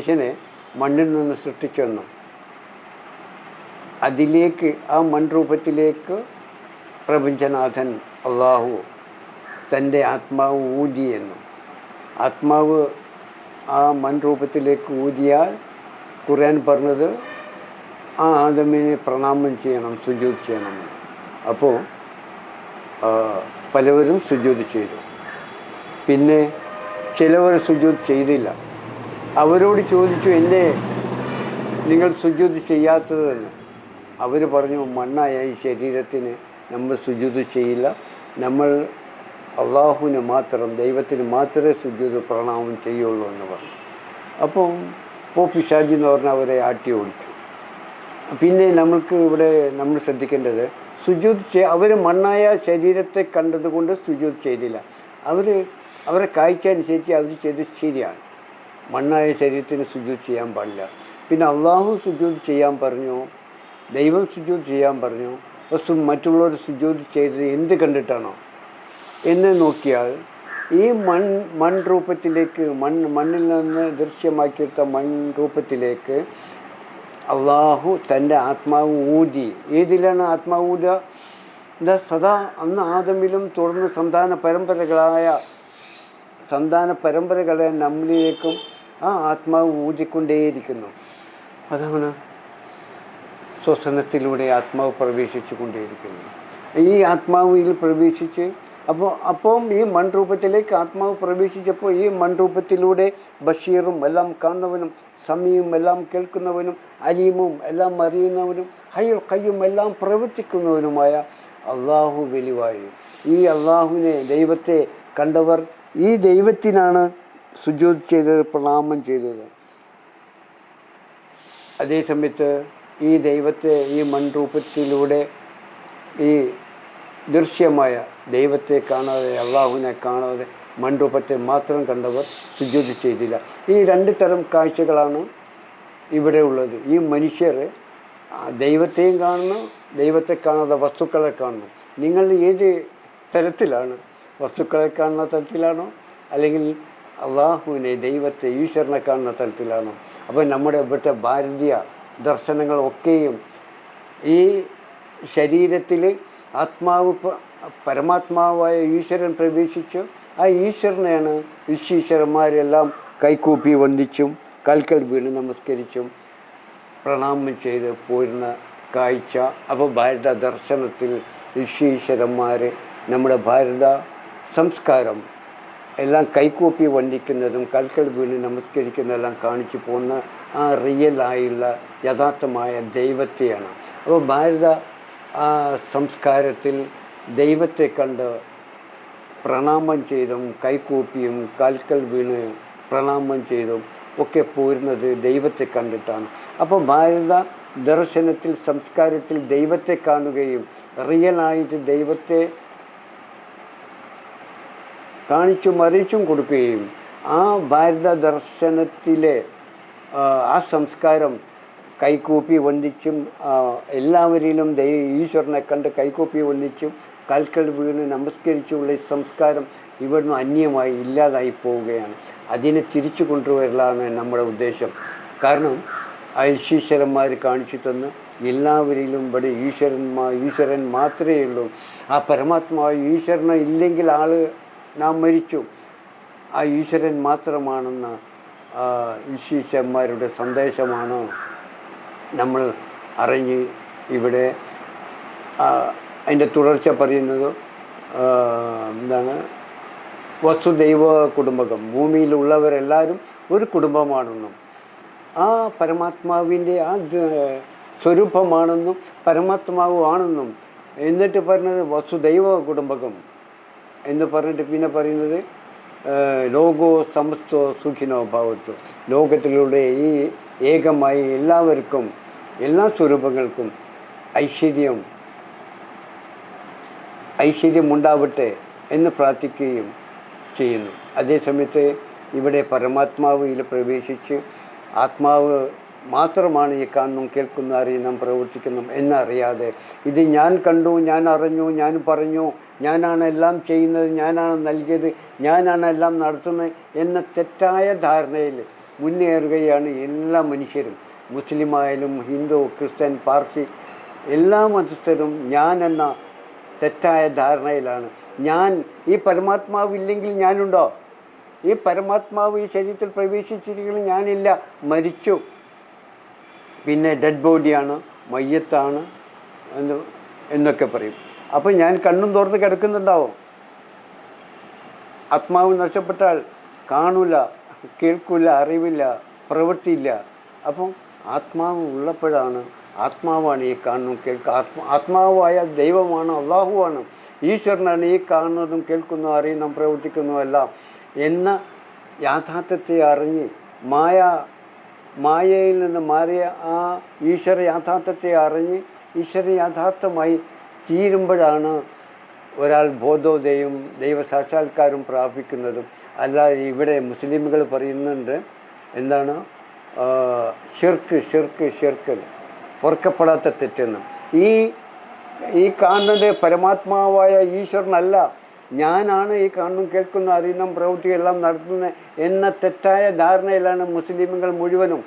മനുഷ്യനെ മണ്ണിൽ നിന്ന് സൃഷ്ടിച്ചെന്നും അതിലേക്ക് ആ മൺരൂപത്തിലേക്ക് പ്രപഞ്ചനാഥൻ അള്ളാഹു തന്റെ ആത്മാവ് ഊതിയെന്നും. ആത്മാവ് ആ മൺരൂപത്തിലേക്ക് ഊതിയാൽ ഖുർആൻ പറഞ്ഞത് ആ ആദമിനെ പ്രണാമം ചെയ്യണം സുജൂത് ചെയ്യണം. അപ്പോൾ പലവരും സുജൂത് ചെയ്തു. പിന്നെ ചിലവർ സുജൂത് ചെയ്തില്ല. അവരോട് ചോദിച്ചു എന്നെ നിങ്ങൾ സുജൂത് ചെയ്യാത്തതെന്ന് അവർ പറഞ്ഞു മണ്ണായ ഈ ശരീരത്തിന് നമ്മൾ സുജൂത് ചെയ്യില്ല. നമ്മൾ അള്ളാഹുവിന് മാത്രം ദൈവത്തിന് മാത്രമേ സുജൂത് പ്രണാമം ചെയ്യുള്ളൂ എന്ന് പറഞ്ഞു. അപ്പം പോ പിശാജി എന്ന് പറഞ്ഞാൽ അവരെ ആട്ടി ഓടിച്ചു. പിന്നെ നമ്മൾക്ക് ഇവിടെ നമ്മൾ ശ്രദ്ധിക്കേണ്ടത് സുജൂത് ചെയ് അവർ മണ്ണായ ശരീരത്തെ കണ്ടതുകൊണ്ട് സുജൂത് ചെയ്തില്ല. അവർ അവരെ കാഴ്ച അനുസരിച്ച് അവർ ചെയ്ത് ശരിയാണ്. മണ്ണായ ശരീരത്തിന് സുജൂത് ചെയ്യാൻ പാടില്ല. പിന്നെ അള്ളാഹു സുജൂത് ചെയ്യാൻ പറഞ്ഞു ദൈവം സുജൂത് ചെയ്യാൻ പറഞ്ഞു വസ്തു മറ്റുള്ളവർ സുജൂത് ചെയ്തത് എന്ത് കണ്ടിട്ടാണോ? എന്ന് നോക്കിയാൽ ഈ മൺ മൺ രൂപത്തിലേക്ക് മൺ മണ്ണിൽ നിന്ന് ദൃശ്യമാക്കിയെടുത്ത മൺ രൂപത്തിലേക്ക് അള്ളാഹു തന്റെ ആത്മാവ് ഊതി. ഏതിലാണ് ആത്മാവ് ഊതുക? എന്താ സദാ അന്ന് ആദമിലും തുടർന്ന് സന്താന പരമ്പരകളായ സന്താന പരമ്പരകളെ നമ്മളിലേക്കും ആ ആത്മാവ് ഊതിക്കൊണ്ടേയിരിക്കുന്നു. അതാണ് ശ്വസനത്തിലൂടെ ആത്മാവ് പ്രവേശിച്ചു കൊണ്ടേയിരിക്കുന്നു ഈ ആത്മാവിൽ പ്രവേശിച്ച് അപ്പോൾ അപ്പം ഈ മൺരൂപത്തിലേക്ക് ആത്മാവ് പ്രവേശിച്ചപ്പോൾ ഈ മൺരൂപത്തിലൂടെ ബഷീറും എല്ലാം കാണുന്നവനും സമയം എല്ലാം കേൾക്കുന്നവനും അലീമും എല്ലാം അറിയുന്നവനും ഹയ്യ കയ്യും എല്ലാം പ്രവർത്തിക്കുന്നവനുമായ അള്ളാഹു വെളിവായി. ഈ അള്ളാഹുവിനെ ദൈവത്തെ കണ്ടവർ ഈ ദൈവത്തിനാണ് സുജൂത് ചെയ്തത് പ്രണാമം ചെയ്തത്. അതേസമയത്ത് ഈ ദൈവത്തെ ഈ മൺരൂപത്തിലൂടെ ഈ ദൃശ്യമായ ദൈവത്തെ കാണാതെ അള്ളാഹുവിനെ കാണാതെ മൺരൂപത്തെ മാത്രം കണ്ടവർ സുജൂത് ചെയ്തില്ല. ഈ രണ്ട് തരം കാഴ്ചകളാണ് ഇവിടെ ഉള്ളത്. ഈ മനുഷ്യർ ദൈവത്തെയും കാണുന്നു ദൈവത്തെ കാണാതെ വസ്തുക്കളെ കാണുന്നു. നിങ്ങൾ ഏത് തരത്തിലാണ് വസ്തുക്കളെ കാണുന്ന തരത്തിലാണോ അല്ലെങ്കിൽ അള്ളാഹുവിനെ ദൈവത്തെ ഈശ്വരനെ കാണുന്ന തലത്തിലാണ് അപ്പോൾ നമ്മുടെ ഇവിടുത്തെ ഭാരതീയ ദർശനങ്ങളൊക്കെയും ഈ ശരീരത്തിൽ ആത്മാവ് പരമാത്മാവായ ഈശ്വരൻ പ്രവേശിച്ചു. ആ ഈശ്വരനെയാണ് വിശ്വീശ്വരന്മാരെല്ലാം കൈക്കൂപ്പി വന്ദിച്ചും കൽക്കൽ വീണ് നമസ്കരിച്ചും പ്രണാമം ചെയ്ത് പോരുന്ന കാഴ്ച. അപ്പോൾ ഭാരത ദർശനത്തിൽ വിശ്വീശ്വരന്മാർ നമ്മുടെ ഭാരത സംസ്കാരം എല്ലാം കൈകൂപ്പി വന്ദിക്കുന്നതും കൽക്കൽ വീണ് നമസ്കരിക്കുന്നതെല്ലാം കാണിച്ചു പോകുന്ന ആ റിയലായുള്ള യഥാർത്ഥമായ ദൈവത്തെയാണ്. അപ്പോൾ ഭാരത സംസ്കാരത്തിൽ ദൈവത്തെ കണ്ട് പ്രണാമം ചെയ്തും കൈകൂപ്പിയും കാൽക്കൽ വീണ് പ്രണാമം ചെയ്തും ഒക്കെ പോരുന്നത് ദൈവത്തെ കണ്ടിട്ടാണ്. അപ്പോൾ ഭാരത ദർശനത്തിൽ സംസ്കാരത്തിൽ ദൈവത്തെ കാണുകയും റിയലായിട്ട് ദൈവത്തെ കാണിച്ചും അറിയിച്ചും കൊടുക്കുകയും ആ ഭാരത ദർശനത്തിലെ ആ, സംസ്കാരം കൈകൂപ്പി വന്ദിച്ചും എല്ലാവരിലും ദൈവ ഈശ്വരനെ കണ്ട് കൈകൂപ്പി വന്ദിച്ചും കാൽക്കൽ വീണ് നമസ്കരിച്ചുള്ള ഈ സംസ്കാരം ഇവിടുന്ന് അന്യമായി ഇല്ലാതായി പോവുകയാണ്. അതിനെ തിരിച്ചു കൊണ്ടുവരലാണ് നമ്മുടെ ഉദ്ദേശം. കാരണം ആ ഈശ്വരന്മാർ കാണിച്ചു തന്ന് എല്ലാവരിലും ഇവിടെ ഈശ്വരന്മാർ ഈശ്വരൻ മാത്രമേ ഉള്ളൂ. ആ പരമാത്മാവ് ഈശ്വരനെ ഇല്ലെങ്കിൽ ആൾ നാം മരിച്ചു. ആ ഈശ്വരൻ മാത്രമാണെന്ന ഈശ്വരന്മാരുടെ സന്ദേശമാണ് നമ്മൾ അറിഞ്ഞ് ഇവിടെ അതിന്റെ തുടർച്ച പറയുന്നത് എന്താണ്? വസുദൈവ കുടുംബകം. ഭൂമിയിലുള്ളവരെല്ലാവരും ഒരു കുടുംബമാണെന്നും ആ പരമാത്മാവിന്റെ ആ സ്വരൂപമാണെന്നും പരമാത്മാവ് ആണെന്നും എന്നിട്ട് പറഞ്ഞത് വസുദൈവ കുടുംബകം. എന്ന് പറഞ്ഞിട്ട് പിന്നെ പറയുന്നത് ലോകോ സമസ്തോ സുഖിനോ ഭാവത്തോ. ലോകത്തിലൂടെ ഈ ഏകമായി എല്ലാവർക്കും എല്ലാ സ്വരൂപങ്ങൾക്കും ഐശ്വര്യം ഐശ്വര്യമുണ്ടാവട്ടെ എന്ന് പ്രാർത്ഥിക്കുകയും ചെയ്യുന്നു. അതേസമയത്ത് ഇവിടെ പരമാത്മാവിൽ പ്രവേശിച്ച് ആത്മാവ് മാത്രമാണ് ഈ കാണുന്നു കേൾക്കുന്നു അറിയുന്നു പ്രവർത്തിക്കുന്നു എന്നറിയാതെ ഇത് ഞാൻ കണ്ടു ഞാൻ അറിഞ്ഞു ഞാൻ പറഞ്ഞു ഞാനാണ് എല്ലാം ചെയ്യുന്നത് ഞാനാണ് നൽകിയത് ഞാനാണ് എല്ലാം നടത്തുന്നത് എന്ന തെറ്റായ ധാരണയിൽ മുന്നേറുകയാണ് എല്ലാ മനുഷ്യരും. മുസ്ലിമായാലും ഹിന്ദു ക്രിസ്ത്യൻ പാർസി എല്ലാ മതസ്ഥരും ഞാൻ എന്ന തെറ്റായ ധാരണയിലാണ്. ഞാൻ ഈ പരമാത്മാവില്ലെങ്കിൽ ഞാനുണ്ടോ? ഈ പരമാത്മാവ് ഈ ശരീരത്തിൽ പ്രവേശിച്ചിരിക്കുന്ന ഞാനില്ല മരിച്ചു. പിന്നെ ഡെഡ് ബോഡിയാണ് മയ്യത്താണ് എന്ന് എന്നൊക്കെ പറയും. അപ്പം ഞാൻ കണ്ണും തുറന്ന് കിടക്കുന്നുണ്ടാവും. ആത്മാവ് നഷ്ടപ്പെട്ടാൽ കാണില്ല കേൾക്കില്ല അറിവില്ല പ്രവൃത്തിയില്ല. അപ്പം ആത്മാവ് ഉള്ളപ്പോഴാണ് ആത്മാവാണ് ഈ കാണുന്നതും കേൾക്കുക ആത്മാ ആത്മാവായ ദൈവമാണ് അള്ളാഹുവാണ്. ഈശ്വരനാണ് ഈ കാണുന്നതും കേൾക്കുന്നതും അറിയുന്നതും പ്രവർത്തിക്കുന്നതും എല്ലാം എന്ന യാഥാർത്ഥ്യത്തെ അറിഞ്ഞ് മായ മായയിൽ നിന്ന് മാറിയ ആ ഈശ്വര യാഥാർത്ഥ്യത്തെ അറിഞ്ഞ് ഈശ്വര യാഥാർത്ഥ്യമായി തീരുമ്പോഴാണ് ഒരാൾ ബോധോദയം ദൈവസാക്ഷാത്കാരം പ്രാപിക്കുന്നതും. അല്ലാതെ ഇവിടെ മുസ്ലിമുകൾ പറയുന്നുണ്ട് എന്താണ്? ഷിർക്ക് ഷിർക്ക് ഷിർക്ക് പൊറുക്കപ്പെടാത്ത തെറ്റെന്ന്. ഈ ഈ കാണുന്നത് പരമാത്മാവായ ഈശ്വരനല്ല. ഞാനാണ് ഈ കാണും കേൾക്കുന്ന അറിയുന്ന പ്രവൃത്തി എല്ലാം നടത്തുന്നത് എന്ന തെറ്റായ ധാരണയിലാണ് മുസ്ലിമുകൾ മുഴുവനും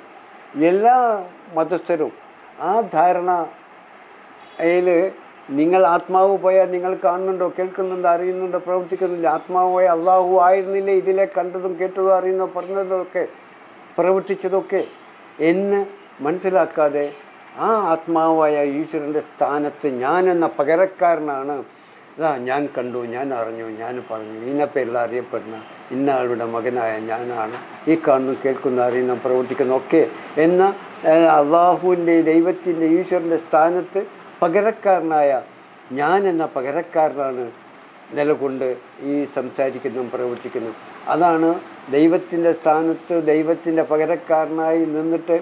എല്ലാ മതസ്ഥരും. ആ ധാരണ അതിൽ നിങ്ങൾ ആത്മാവ് പോയാൽ നിങ്ങൾ കാണുന്നുണ്ടോ കേൾക്കുന്നുണ്ടോ അറിയുന്നുണ്ടോ പ്രവർത്തിക്കുന്നില്ല ആത്മാവ് പോയ അള്ളാഹു ആയിരുന്നില്ല ഇതിലെ കണ്ടതും കേട്ടതും അറിയുന്നതും പറഞ്ഞതൊക്കെ പ്രവർത്തിച്ചതൊക്കെ എന്ന് മനസ്സിലാക്കാതെ ആ ആത്മാവായ ഈശ്വരന്റെ സ്ഥാനത്ത് ഞാനെന്ന പകരക്കാരനാണ് ഇതാ ഞാൻ കണ്ടു ഞാൻ അറിഞ്ഞു ഞാൻ പറഞ്ഞു. ഇന്ന പേരിൽ അറിയപ്പെടുന്ന ഇന്ന ആളുടെ മകനായ ഞാനാണ്. ഈ കാണുന്നു കേൾക്കുന്ന അറിയുന്ന പ്രവർത്തിക്കുന്ന ഒക്കെ. എന്ന അള്ളാഹുവിന്റെ ദൈവത്തിന്റെ ഈശ്വരന്റെ സ്ഥാനത്ത് പകരക്കാരനായ ഞാൻ എന്ന പകരക്കാരനാണ് നിലകൊണ്ട് ഈ സംസാരിക്കുന്നതും പ്രവർത്തിക്കുന്നതും അതാണ് ദൈവത്തിന്റെ സ്ഥാനത്ത് ദൈവത്തിന്റെ പകരക്കാരനായി നിന്നിട്ട്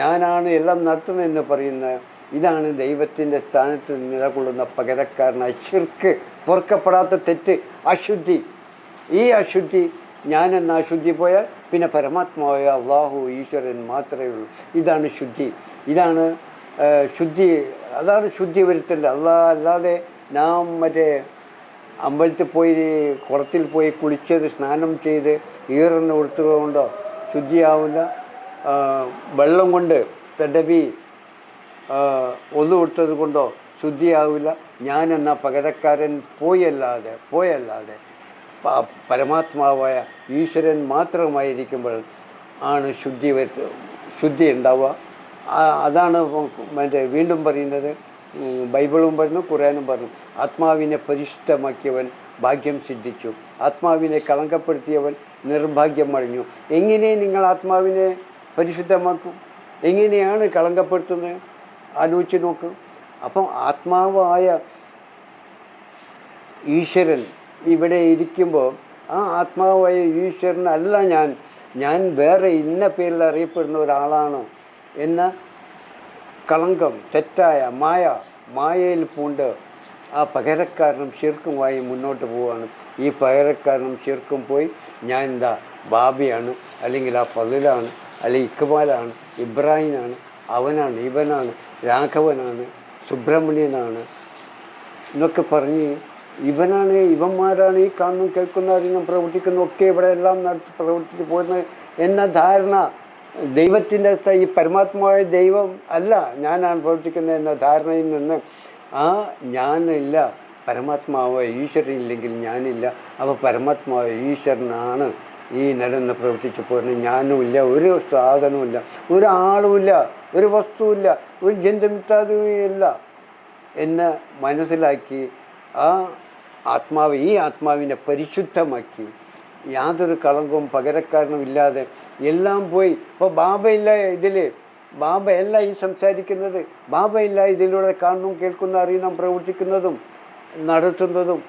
ഞാനാണ് എല്ലാം നടത്തുന്നതെന്ന് പറയുന്ന ഇതാണ് ദൈവത്തിന്റെ സ്ഥാനത്ത് നിലകൊള്ളുന്ന പകരക്കാരനായ ശിർക്ക്. പൊറുക്കപ്പെടാത്ത തെറ്റ് അശുദ്ധി. ഈ അശുദ്ധി ഞാനെന്ന അശുദ്ധി പോയാൽ പിന്നെ പരമാത്മാവായ അള്ളാഹു ഈശ്വരൻ മാത്രമേ ഉള്ളൂ. ഇതാണ് ശുദ്ധി. ഇതാണ് ശുദ്ധി. അതാണ് ശുദ്ധി വരുത്തേണ്ടത് അല്ലാ അല്ലാതെ നാം മറ്റേ അമ്പലത്തിൽ പോയി കുളത്തിൽ പോയി കുളിച്ചത് സ്നാനം ചെയ്ത് ഈറന്ന് കൊടുത്തുകൊണ്ടോ ശുദ്ധിയാവില്ല. വെള്ളം കൊണ്ട് തടവി ഒന്നു കൊടുത്തത് കൊണ്ടോ ശുദ്ധിയാവില്ല. ഞാൻ എന്ന പകരക്കാരൻ പോയല്ലാതെ പോയല്ലാതെ പരമാത്മാവായ ഈശ്വരൻ മാത്രമായിരിക്കുമ്പോൾ ആണ് ശുദ്ധി ശുദ്ധി ഉണ്ടാവുക. അതാണ് മറ്റേ വീണ്ടും പറയുന്നത്. ബൈബിളും പറഞ്ഞു ഖുറാനും പറഞ്ഞു. ആത്മാവിനെ പരിശുദ്ധമാക്കിയവൻ ഭാഗ്യം സിദ്ധിച്ചു. ആത്മാവിനെ കളങ്കപ്പെടുത്തിയവൻ നിർഭാഗ്യം അടിഞ്ഞു എങ്ങനെ നിങ്ങൾ ആത്മാവിനെ പരിശുദ്ധമാക്കും? എങ്ങനെയാണ് കളങ്കപ്പെടുത്തുന്നത്? ആലോചിച്ച് നോക്ക്. അപ്പം ആത്മാവായ ഈശ്വരൻ ഇവിടെ ഇരിക്കുമ്പോൾ ആ ആത്മാവായ ഈശ്വരനല്ല ഞാൻ. ഞാൻ വേറെ ഇന്ന പേരിൽ അറിയപ്പെടുന്ന ഒരാളാണ് എന്ന കളങ്കം തെറ്റായ മായ മായയിൽ പൂണ്ട് ആ പകരക്കാരനും ശിർക്കുമായി മുന്നോട്ട് പോവുകയാണ്. ഈ പകരക്കാരനും ശിർക്കും പോയി ഞാൻ എന്താ ബാബിയാണ് അല്ലെങ്കിൽ ആ ഫലിലാണ് അല്ലെങ്കിൽ ഇക്ബാലാണ് ഇബ്രാഹിമാണ് അവനാണ് ഇവനാണ് രാഘവനാണ് സുബ്രഹ്മണ്യനാണ് എന്നൊക്കെ പറഞ്ഞ് ഇവനാണ് ഇവന്മാരാണ് ഈ കാണുന്നു കേൾക്കുന്ന അറിയുന്ന പ്രവർത്തിക്കുന്ന ഒക്കെ ഇവിടെ എല്ലാം നടത്തി പ്രവർത്തിച്ച് പോകുന്നത് എന്ന ധാരണ ദൈവത്തിന്റെ ഈ പരമാത്മാവായ ദൈവം അല്ല ഞാനാണ് പ്രവർത്തിക്കുന്നത് എന്ന ധാരണയിൽ നിന്ന് ആ ഞാനില്ല പരമാത്മാവായ ഈശ്വരൻ ഇല്ലെങ്കിൽ ഞാനില്ല അപ്പോൾ പരമാത്മാവായ ഈശ്വരനാണ് ഈ നിലന്ന് പ്രവർത്തിച്ചു പോരുന്ന. ഞാനുമില്ല ഒരു സാധനവുമില്ല ഒരാളുമില്ല ഒരു വസ്തുവില്ല ഒരു ജന്തുമിത്താതുമില്ല എന്ന് മനസ്സിലാക്കി ആ ആത്മാവ് ഈ ആത്മാവിനെ പരിശുദ്ധമാക്കി. യാതൊരു കളങ്കവും പകരക്കാരനും ഇല്ലാതെ എല്ലാം പോയി. ഇപ്പോൾ ബാബയില്ല ഇതിൽ ബാബയല്ല ഈ സംസാരിക്കുന്നത്. ബാബയില്ല ഇതിലൂടെ കാണുന്നു കേൾക്കുന്ന അറിയുന്ന പ്രവർത്തിക്കുന്നതും നടത്തുന്നതും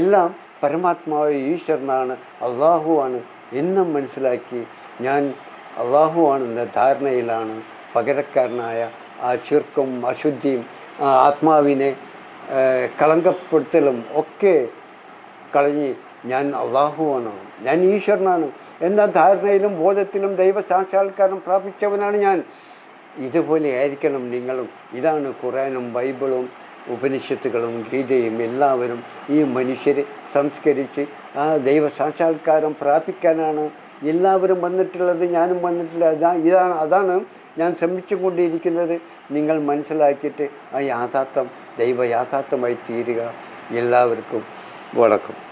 എല്ലാം പരമാത്മാവ് ഈശ്വരനാണ് അള്ളാഹുവാണ്. എന്നും മനസ്സിലാക്കി ഞാൻ അള്ളാഹുവാണെന്ന ധാരണയിലാണ് പകരക്കാരനായ ആ ചുർക്കും അശുദ്ധിയും ആ ആത്മാവിനെ കളങ്കപ്പെടുത്തലും ഒക്കെ കളഞ്ഞ് ഞാൻ അള്ളാഹുവാണ്. ഞാൻ ഈശ്വരനാണ്. എന്ന ധാരണയിലും ബോധത്തിലും ദൈവ സാക്ഷാത്കാരം പ്രാപിച്ചവനാണ് ഞാൻ. ഇതുപോലെ ആയിരിക്കണം നിങ്ങളും. ഇതാണ് ഖുറാനും ബൈബിളും ഉപനിഷത്തുകളും ഗീതയും എല്ലാവരും ഈ മനുഷ്യരെ സംസ്കരിച്ച് ആ ദൈവ സാക്ഷാത്കാരം പ്രാപിക്കാനാണ് എല്ലാവരും വന്നിട്ടുള്ളത് ഞാനും വന്നിട്ടില്ല. അതാ ഇതാണ് അതാണ് ഞാൻ ശ്രമിച്ചുകൊണ്ടിരിക്കുന്നത്. നിങ്ങൾ മനസ്സിലാക്കിയിട്ട് ആ യാഥാർത്ഥം ദൈവ യാഥാർത്ഥ്യമായി തീരുക. എല്ലാവർക്കും വണക്കം.